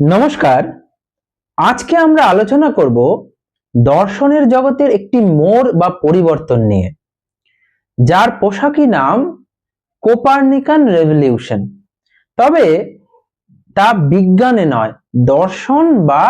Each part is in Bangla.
নমস্কার। আজকে আমরা আলোচনা করব দর্শনের জগতের একটি মোড় বা পরিবর্তন নিয়ে, যার পোশাকি নাম কোপার্নিকান রেভলিউশন। তবে তা বিজ্ঞানে নয়, দর্শন বা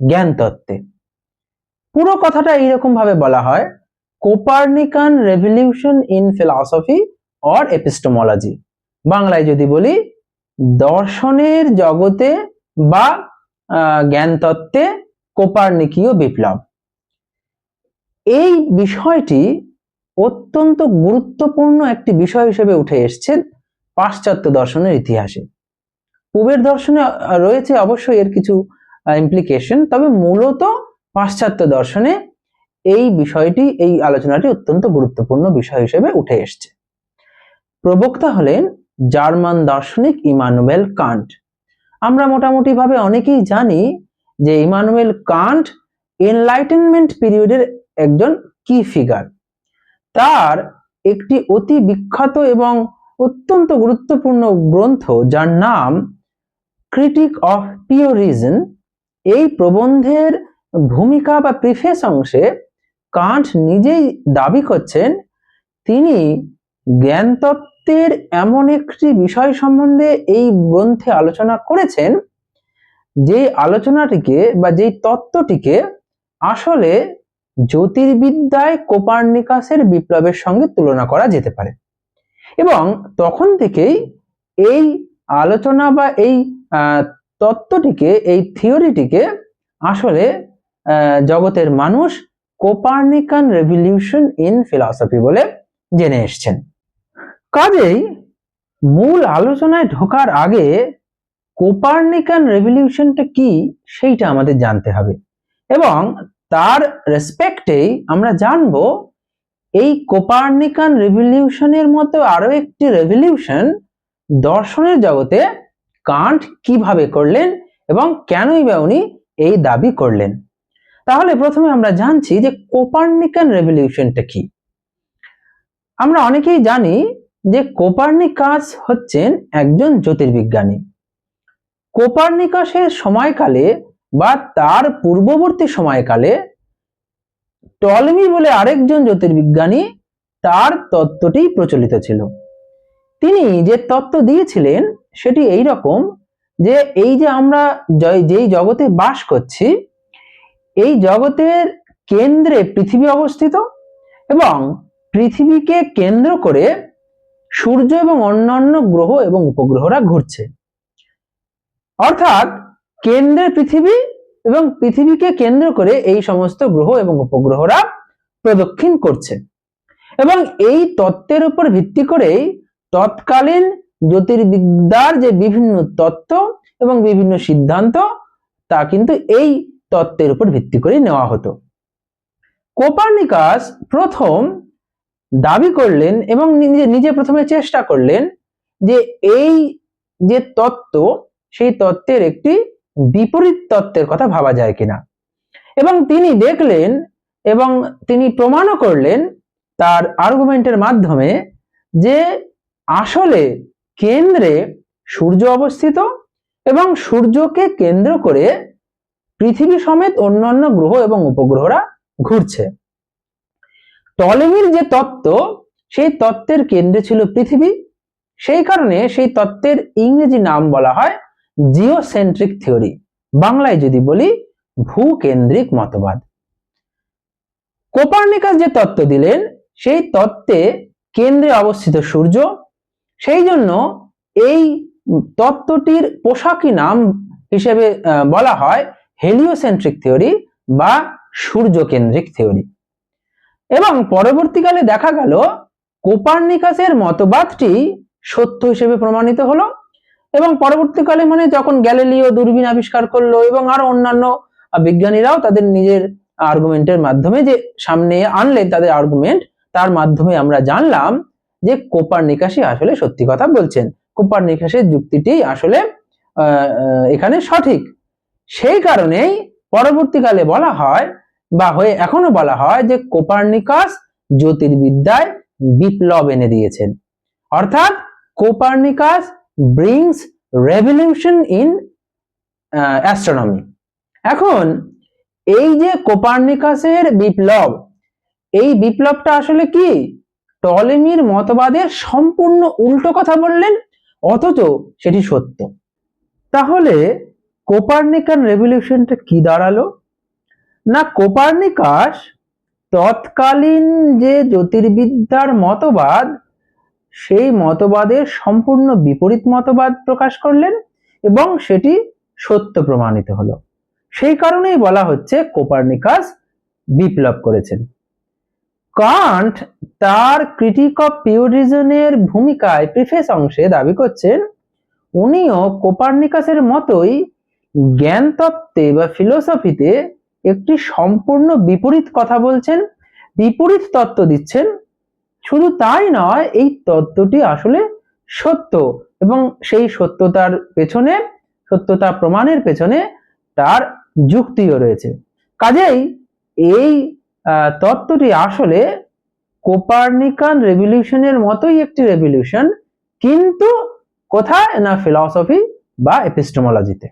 জ্ঞান তত্ত্বে পুরো কথাটা এইরকম ভাবে বলা হয়, Copernican revolution in philosophy or epistemology. বাংলায় যদি বলি, দর্শনের জগতে বা আহ, জ্ঞানতত্ত্বে কোপার্নিকীয় বিপ্লব। এই বিষয়টি অত্যন্ত গুরুত্বপূর্ণ একটি বিষয় হিসেবে উঠে এসছে পাশ্চাত্য দর্শনের ইতিহাসে। পূবের দর্শনে রয়েছে অবশ্যই এর কিছু ইমপ্লিকেশন তবে মূলত পাশ্চাত্য দর্শনে এই বিষয়টি এই আলোচনাটি অত্যন্ত গুরুত্বপূর্ণ বিষয় হিসেবে উঠে এসছে। প্রবক্তা হলেন জার্মান দার্শনিক ইমানুয়েল কান্ট। আমরা মোটামুটি ভাবে অনেকেই জানি যে ইমানুয়েল কান্ট এনলাইটেনমেন্ট পিরিয়ডের একজন কি ফিগার। তার একটি অতি বিখ্যাত এবং অত্যন্ত গুরুত্বপূর্ণ গ্রন্থ যার নাম ক্রিটিক অফ পিওর রিজন এই প্রবন্ধের ভূমিকা বা প্রিফেস অংশে কান্ট নিজেই দাবি করছেন, তিনি জ্ঞানতত্ত্বের এমন একটি বিষয় সম্বন্ধে এই গ্রন্থে আলোচনা করেছেন যে আলোচনাটিকে বা যেই তত্ত্বটিকে আসলে জ্যোতির্বিদ্যায় কোপার্নিকাসের বিপ্লবের সঙ্গে তুলনা করা যেতে পারে। এবং তখন থেকেই এই আলোচনা বা এই তত্ত্বটিকে, এই থিওরিটিকে আসলে জগতের মানুষ কোপার্নিকান রেভলিউশন ইন ফিলসফি বলে জেনে এসছেন। কাজেই মূল আলোচনায় ঢোকার আগে কোপার্নিকান রেভলিউশনটা কি সেইটা আমাদের জানতে হবে। এবং তার রেসপেক্টেই আমরা জানব, এই কোপার্নিকান রেভলিউশনের মতো আরও একটি রেভলিউশন দর্শনের জগতে কান্ট কীভাবে করলেন এবং কেনই বা উনি এই দাবি করলেন। তাহলে প্রথমে আমরা জানছি যে কোপার্নিকান রেভলিউশনটা কি। আমরা অনেকেই জানি যে কোপার্নিকাস হচ্ছেন একজন জ্যোতির্বিজ্ঞানী। কোপার্নিকাসের সময়কালে বা তার পূর্ববর্তী সময়কালে টলমি বলে আরেকজন জ্যোতির্বিজ্ঞানী তার তত্ত্বটি প্রচলিত ছিল। তিনি যে তত্ত্ব দিয়েছিলেন সেটি এই রকম যে এই যে আমরা যেই জগতে বাস করছি, এই জগতের কেন্দ্রে পৃথিবী অবস্থিত এবং পৃথিবীকে কেন্দ্র করে সূর্য এবং অন্যান্য গ্রহ এবং উপগ্রহরা ঘুরছে। অর্থাৎ কেন্দ্রে পৃথিবী এবং পৃথিবীকে কেন্দ্র করে এই সমস্ত গ্রহ এবং উপগ্রহরা প্রদক্ষিণ করছে। এবং এই তত্ত্বের উপর ভিত্তি করেই তৎকালীন জ্যোতির্বিদ্যার যে বিভিন্ন তত্ত্ব এবং বিভিন্ন সিদ্ধান্ত, তা কিন্তু এই তত্ত্বের উপর ভিত্তি করে নেওয়া হতো। কোপার্নিকাস প্রথম দাবি করলেন এবং নিজে নিজে প্রথমে চেষ্টা করলেন যে এই যে তত্ত্ব, সেই তত্ত্বের একটি বিপরীত তত্ত্বের কথা ভাবা যায় কিনা। এবং তিনি দেখলেন এবং তিনি প্রমাণও করলেন তার আর্গুমেন্টের মাধ্যমে যে আসলে কেন্দ্রে সূর্য অবস্থিত এবং সূর্যকে কেন্দ্র করে পৃথিবী সমেত অন্যান্য গ্রহ এবং উপগ্রহরা ঘুরছে। টলেমির যে তত্ত্ব, সেই তত্ত্বের কেন্দ্রে ছিল পৃথিবী। সেই কারণে সেই তত্ত্বের ইংরেজি নাম বলা হয় জিওসেন্ট্রিক থিওরি। বাংলায় যদি বলি, ভূকেন্দ্রিক মতবাদ। কোপার্নিকাস যে তত্ত্ব দিলেন, সেই তত্ত্বে কেন্দ্রে অবস্থিত সূর্য। সেই জন্য এই তত্ত্বটির পোশাকি নাম হিসেবে বলা হয় হেলিওসেন্ট্রিক থিওরি বা সূর্যকেন্দ্রিক থিওরি। এবং পরবর্তীকালে দেখা গেল কোপার্নিকাসের মতবাদটি সত্য হিসেবে প্রমাণিত হলো এবং পরবর্তীকালে মানে যখন গ্যালিলিও দূরবীন আবিষ্কার করল এবং আরও অন্যান্য বিজ্ঞানীরাও তাদের নিজের আর্গুমেন্টের মাধ্যমে যে সামনে আনলেন তাদের আর্গুমেন্ট তার মাধ্যমে আমরা জানলাম যে কোপার কোপার্নিকাসই আসলে সত্যি কথা বলছেন। কোপার্নিকাসের যুক্তিটি আসলে এখানে সঠিক। সেই কারণেই পরবর্তীকালে বলা হয় বা হয়ে এখনও বলা হয় যে কোপার্নিকাস জ্যোতির্বিদ্যায় বিপ্লব এনে দিয়েছেন। অর্থাৎ Copernicus brings revolution in astronomy. এখন এই যে কোপার্নিকাসের বিপ্লব, এই বিপ্লবটা আসলে কি? টলেমির মতবাদের সম্পূর্ণ উল্টো কথা বললেন, অথচ সেটি সত্য। তাহলে কোপার্নিকান রেভলিউশনটা কি দাঁড়াল? না, কোপার্নিকাস তৎকালীন যে জ্যোতির্বিদ্যার মতবাদ, সেই মতবাদের সম্পূর্ণ বিপরীত মতবাদ প্রকাশ করলেন এবং সেটি সত্য প্রমাণিত হলো। সেই কারণেই বলা হচ্ছে কোপার্নিকাস বিপ্লব করেছেন। কান্ট তার ক্রিটিক অফ পিওরিজনের ভূমিকায় প্রিফেস অংশে দাবি করছেন, উনিও কোপার্নিকাসের মতোই জ্ঞানতত্ত্বে বা ফিলোসফিতে একটি সম্পূর্ণ বিপরীত কথা বলছেন, বিপরীত তত্ত্ব দিচ্ছেন। শুধু তাই নয়, এই তত্ত্বটি আসলে সত্য এবং সেই সত্যতার পেছনে, সত্যতা প্রমাণের পেছনে তার যুক্তিও রয়েছে। কাজেই এই তত্ত্বটি আসলে কোপার্নিকান রেভলিউশনের মতোই একটি রেভলিউশন, কিন্তু কোথায়? না ফিলসফি বা এপিস্টোমোলজিতে।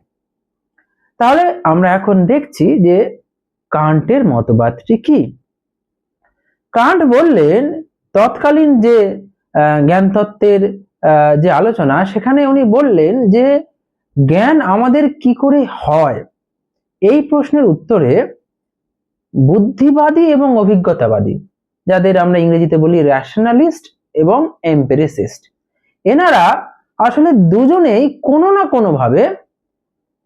তাহলে আমরা এখন দেখছি যে কান্টের মতবাদটি কি? কান্ট বললেন, তৎকালীন যে জ্ঞানতত্ত্বের যে আলোচনা, সেখানে উনি বললেন যে, জ্ঞান আমাদের কি করে হয়? এই প্রশ্নের উত্তরে, বুদ্ধিবাদী এবং অভিজ্ঞতাবাদী, যাদের আমরা ইংরেজিতে বলি র্যাশনালিস্ট এবং এম্পেরিসিস্ট এনারা আসলে দুজনেই কোনো না কোনোভাবে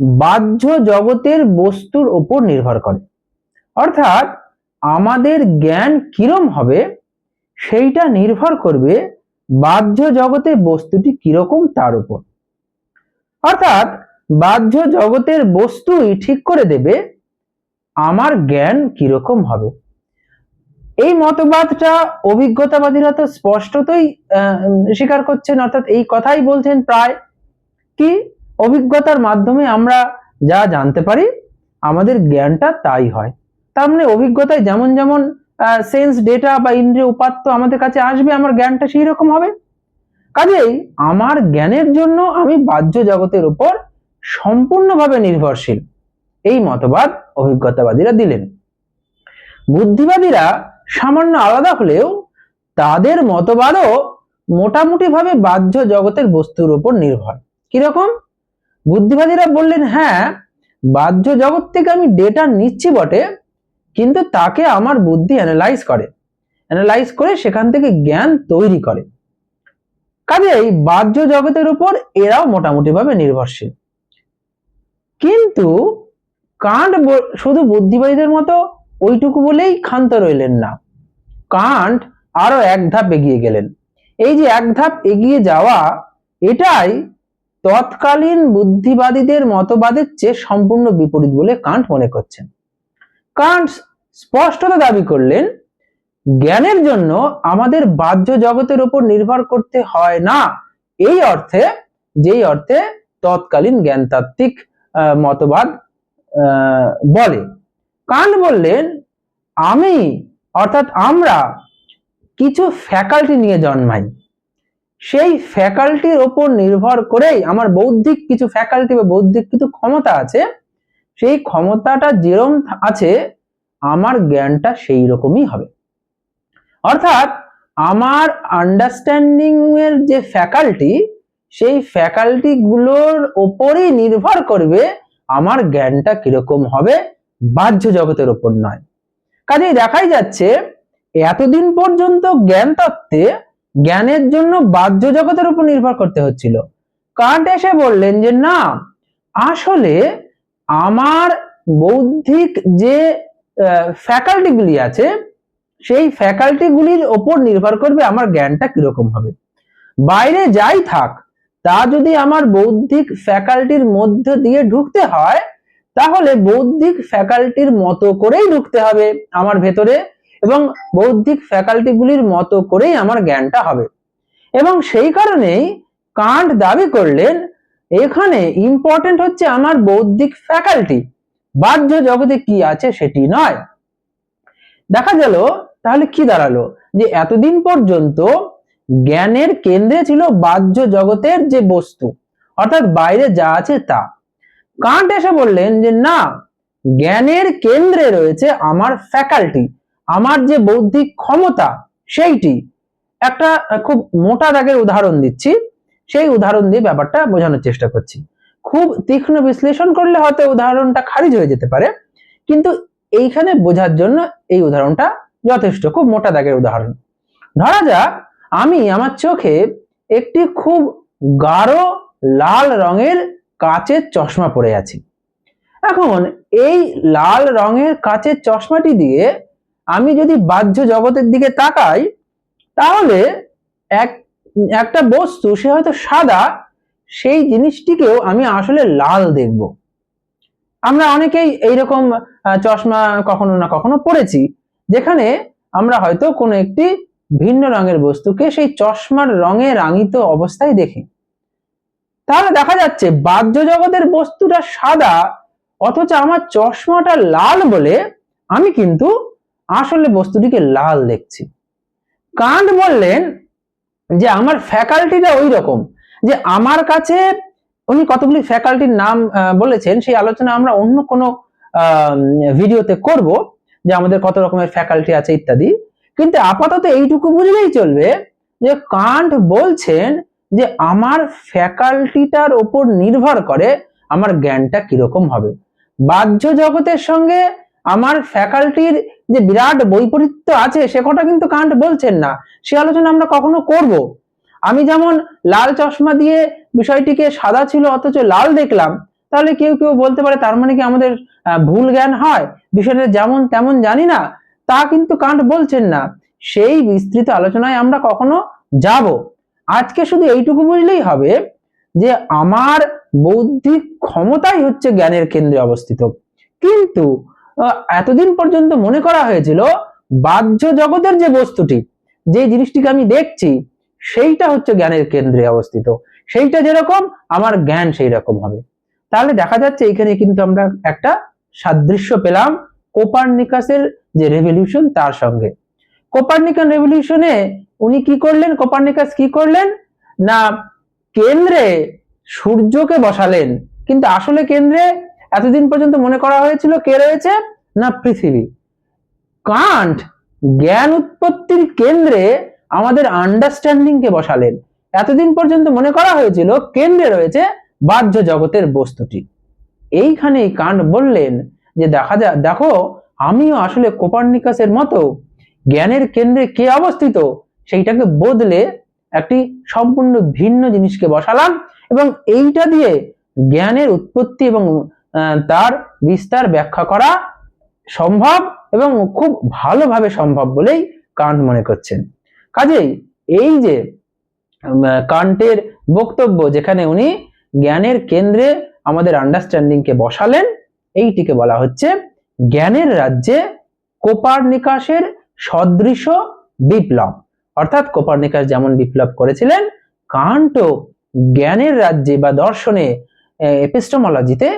বাহ্য জগতের বস্তুর উপর নির্ভর করে। অর্থাৎ আমাদের জ্ঞান কিরম হবে, সেইটা নির্ভর করবে বাহ্য জগতে বস্তুটি কীরকম তার উপর। অর্থাৎ বাহ্য জগতের বস্তুই ঠিক করে দেবে আমার জ্ঞান কীরকম হবে। এই মতবাদটা অভিজ্ঞতাবাদীরা তো স্পষ্টতই স্বীকার করছেন, অর্থাৎ এই কথাই বলছেন প্রায়। কি? অভিজ্ঞতার মাধ্যমে আমরা যা জানতে পারি, আমাদের জ্ঞানটা তাই হয়। তার মানে অভিজ্ঞতায় যেমন যেমন সেন্স ডেটা বা ইন্দ্রিয় উপাত্ত আমাদের কাছে আসবে, আমার জ্ঞানটা সেই রকম হবে। কাজেই আমার জ্ঞানের জন্য আমি বাহ্য জগতের উপর সম্পূর্ণভাবে নির্ভরশীল। এই মতবাদ অভিজ্ঞতাবাদীরা দিলেন। বুদ্ধিবাদীরা সামান্য আলাদা হলেও তাদের মতবাদও মোটামুটি ভাবে বাহ্য জগতের বস্তুর উপর নির্ভর। কীরকম? বুদ্ধিবাদীরা বললেন হ্যাঁ বাহ্য জগৎ থেকে আমি ডেটা নিচ্ছি বটে, কিন্তু তাকে আমার বুদ্ধি অ্যানালাইজ করে। অ্যানালাইজ করে সেখান থেকে জ্ঞান তৈরি করে। কাজেই বাহ্য জগতের উপর এরাও মোটামুটি ভাবে নির্ভরশীল। কিন্তু কান্ট শুধু বুদ্ধিবাদীদের মতো ওইটুকু বলেই ক্ষান্ত রইলেন না। কান্ট আরও এক ধাপ এগিয়ে গেলেন। এই যে এক ধাপ এগিয়ে যাওয়া, এটাই তৎকালীন বুদ্ধিবাদীদের মতবাদের চেয়ে সম্পূর্ণ বিপরীত বলে কান্ট মনে করছেন। কান্ট স্পষ্টত দাবি করলেন, জ্ঞানের জন্য আমাদের বাহ্য জগতের উপর নির্ভর করতে হয় না। এই অর্থে, যেই অর্থে তৎকালীন জ্ঞানতাত্ত্বিক মতবাদ বলে। কান্ট বললেন, আমি, অর্থাৎ আমরা, কিছু ফ্যাকাল্টি নিয়ে জন্মাই। সেই ফ্যাকাল্টির ওপর নির্ভর করেই আমার বৌদ্ধিক কিছু ফ্যাকাল্টি বা বৌদ্ধিক কিছু ক্ষমতা আছে, সেই ক্ষমতাটা যেরম আছে, আমার জ্ঞানটা সেই রকমই হবে। অর্থাৎ আমার আন্ডারস্ট্যান্ডিং এর যে ফ্যাকাল্টি সেই ফ্যাকাল্টি গুলোর ওপরই নির্ভর করবে আমার জ্ঞানটা কীরকম হবে, বাহ্য জগতের ওপর নয়। কাজেই দেখাই যাচ্ছে, এতদিন পর্যন্ত জ্ঞান তত্ত্বে জ্ঞানের জন্য বাহ্য জগতের উপর নির্ভর করতে হচ্ছিল। কান্ট এসে বললেন যে, না, আসলে আমার বৌদ্ধিক যে ফ্যাকাল্টি গুলি আছে, সেই ফ্যাকাল্টি গুলির ওপর নির্ভর করবে আমার জ্ঞানটা কীরকম হবে। বাইরে যাই থাক, তা যদি আমার বৌদ্ধিক ফ্যাকাল্টির মধ্য দিয়ে ঢুকতে হয়, তাহলে বৌদ্ধিক ফ্যাকাল্টির মতো করেই ঢুকতে হবে আমার ভেতরে। এবং বৌদ্ধিক ফ্যাকাল্টি গুলির মতো করেই আমার জ্ঞানটা হবে। এবং সেই কারণেই কান্ট দাবি করলেন, এখানে ইম্পর্টেন্ট হচ্ছে আমার বৌদ্ধিক ফ্যাকাল্টি। বাহ্য জগতে কি আছে সেটি নয়। দেখা গেল, তাহলে কি দাঁড়াল? যে এতদিন পর্যন্ত জ্ঞানের কেন্দ্রে ছিল বাহ্য জগতের যে বস্তু, অর্থাৎ বাইরে যা আছে তা। কান্ট এসে বললেন যে, না, জ্ঞানের কেন্দ্রে রয়েছে আমার ফ্যাকাল্টি। আমার যে বৌদ্ধিক ক্ষমতা, সেইটি। একটা খুব মোটা দাগের উদাহরণ দিচ্ছি। সেই উদাহরণ দিয়ে ব্যাপারটা বোঝানোর চেষ্টা করছি। খুব তীক্ষ্ণ বিশ্লেষণ করলে হয়তো উদাহরণটা খারিজ হয়ে যেতে পারে। কিন্তু এইখানে বোঝার জন্য এই উদাহরণটা যথেষ্ট, খুব মোটা দাগের উদাহরণ। ধরা যাক, আমি আমার চোখে একটি খুব গাঢ় লাল রঙের কাচের চশমা পরে আছি। এখন এই লাল রঙের কাচের চশমাটি দিয়ে আমি যদি বাহ্য জগতের দিকে তাকাই, তাহলে এক, একটা বস্তু, সে হয়তো সাদা, সেই জিনিসটিকেও আমি আসলে লাল দেখব। আমরা অনেকেই এইরকম চশমা কখনো না কখনো পড়েছি যেখানে আমরা হয়তো কোনো একটি ভিন্ন রঙের বস্তুকে সেই চশমার রঙে রাঙিত অবস্থায় দেখি। তাহলে দেখা যাচ্ছে বাহ্য জগতের বস্তুটা সাদা, অথচ আমার চশমাটা লাল বলে আমি কিন্তু আসলে বস্তুটিকে লাল দেখছি। কান্ট বললেন যে আমার ফ্যাকাল্টিটা ওই রকম, যে আমার কাছে উনি কতগুলি ফ্যাকাল্টির নাম বলেছেন, সেই আলোচনা আমরা অন্য কোনো ভিডিওতে করব, যে আমাদের কত রকমের ফ্যাকাল্টি আছে ইত্যাদি। কিন্তু আপাতত এইটুকু বুঝলেই চলবে যে কান্ট বলছেন যে আমার ফ্যাকাল্টিটার ওপর নির্ভর করে আমার জ্ঞানটা কীরকম হবে। বাহ্য জগতের সঙ্গে আমার ফ্যাকাল্টির যে বিরাট বৈপরীত্য আছে, সে কথা কিন্তু কান্ট বলছেন না। সে আলোচনা আমরা কখনো করব? আমি যেমন লাল চশমা দিয়ে বিষয়টিকে সাদা ছিল, অথচ লাল দেখলাম, তাহলে কেউ কেউ বলতে পারে তার মানে কি আমাদের ভুল জ্ঞান হয়? বিষয়টা যেমন তেমন জানি না, তা কিন্তু কান্ট বলছেন না। সেই বিস্তৃত আলোচনায় আমরা কখনো যাব। আজকে শুধু এইটুকু বুঝলেই হবে যে আমার বৌদ্ধিক ক্ষমতাই হচ্ছে জ্ঞানের কেন্দ্রে অবস্থিত। কিন্তু এতদিন পর্যন্ত মনে করা হয়েছিল বাহ্য জগতের যে বস্তুটি, যে জিনিসটিকে আমি দেখছি, সেইটা হচ্ছে জ্ঞানের কেন্দ্রে অবস্থিত। সেইটা যেরকম, আমার জ্ঞান সেই রকম হবে। তাহলে দেখা যাচ্ছে এখানে কিন্তু আমরা একটা সাদৃশ্য পেলাম কোপারনিকাসের যে রেভলিউশন তার সঙ্গে। কোপারনিকান রেভলিউশনে উনি কি করলেন? কোপারনিকাস কি করলেন? না, কেন্দ্রে সূর্যকে বসালেন। কিন্তু আসলে কেন্দ্রে এতদিন পর্যন্ত মনে করা হয়েছিল কে রয়েছে? না, পৃথিবী। কান্ট জ্ঞান উৎপত্তির কেন্দ্রে আমাদের আন্ডারস্ট্যান্ডিং কে বসালেন। এতদিন পর্যন্ত মনে করা হয়েছিল কেন্দ্রে রয়েছে বাহ্য জগতের বস্তুটি। এইখানেই কান্ট বললেন যে, দেখা যা, দেখো, আমিও আসলে কোপার্নিকাসের মতো জ্ঞানের কেন্দ্রে কে অবস্থিত সেইটাকে বদলে একটি সম্পূর্ণ ভিন্ন জিনিসকে বসালাম এবং এইটা দিয়ে জ্ঞানের উৎপত্তি এবং তার বিস্তার ব্যাখ্যা করা সম্ভব এবং খুব ভালোভাবে সম্ভব বলেই কান্ট মনে করছেন। কাজেই এই যে কান্টের বক্তব্য যেখানে উনি জ্ঞানের কেন্দ্রে আমাদের আন্ডারস্ট্যান্ডিংকে বসালেন, এইটিকে বলা হচ্ছে জ্ঞানের রাজ্যে কোপারনিকাসের সদৃশ বিপ্লব। অর্থাৎ কোপারনিকাস যেমন বিপ্লব করেছিলেন কান্টও জ্ঞানের রাজ্যে বা দর্শনে এপিস্টোমোলজিতে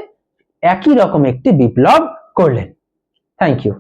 একই রকম একটি বিপ্লব করলেন। Thank you